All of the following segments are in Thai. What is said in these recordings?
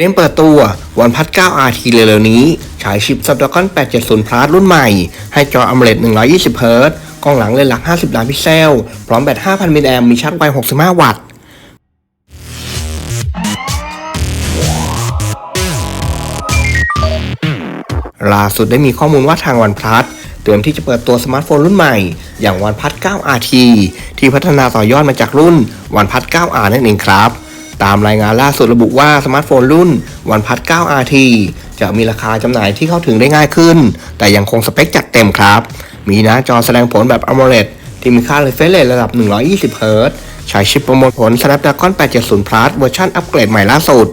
เริ่มเปิดตัววันพัด 9 RT เร็วๆนี้ ฉายชิป Snapdragon 870 Plus รุ่นใหม่ ให้จอ AMOLED 120 Hz กล้องหลังเลนส์หลัก 50 ล้านพิกเซล พร้อมแบต 5,000 มิลลิแอมป์มีชาร์จไว 65 วัตต์ล่าสุดได้มีข้อมูลว่าทางวันพัดเตรียมที่จะเปิดตัวสมาร์ทโฟนรุ่นใหม่ อย่างวันพัด 9 RT ที่พัฒนาต่อยอดมาจากรุ่นวันพัด 9R นั่นเองครับ ตามรายงานล่าสุดระบุว่าสมาร์ทโฟนรุ่นวันพัด9 RT จะมีราคาจำหน่ายที่เข้าถึงได้ง่ายขึ้น แต่ยังคงสเปคจัดเต็มครับ มีหน้าจอแสดงผลแบบ AMOLED ที่มีค่า refresh rate ระดับ 120 Hz ใช้ชิปประมวลผล Snapdragon 870 Plus เวอร์ชันอัปเกรดใหม่ล่าสุด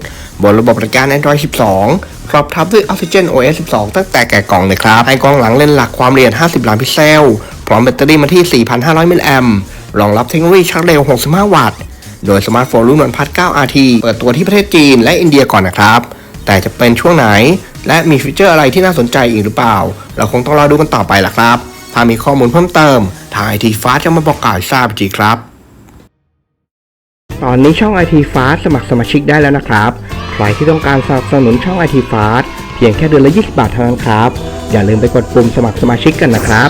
บนระบบรายการ Android 12พร้อมทับด้วย Oxygen OS 12 ตั้งแต่แกะกล่องเลยครับ ให้กล้องหลังเลนส์หลักความละเอียด 50 ล้านพิกเซล พร้อมแบตเตอรี่มาที่ 4,500 มิลลิแอมป์รองรับเทคโนโลยีชาร์จเร็ว 65 วัตต์ โดยสมาร์ทโฟนรุ่นวันพัด 9 RT เปิดตัวที่ประเทศจีนและอินเดียก่อนนะครับ แต่จะเป็นช่วงไหน และมีฟีเจอร์อะไรที่น่าสนใจอีกหรือเปล่า เราคงต้องรอดูกันต่อไปล่ะครับ ถ้ามีข้อมูลเพิ่มเติมทางไอทีฟ้าจะมาบอกกล่าวทราบอีครับ ตอนนี้ช่อง IT Fast สมัครสมาชิกได้แล้วนะครับ ใครที่ต้องการสนับสนุนช่อง IT Fast เพียงแค่เดือนละ 20 บาทเท่านั้นครับ อย่าลืมไปกดปุ่มสมัครสมาชิกกันนะครับ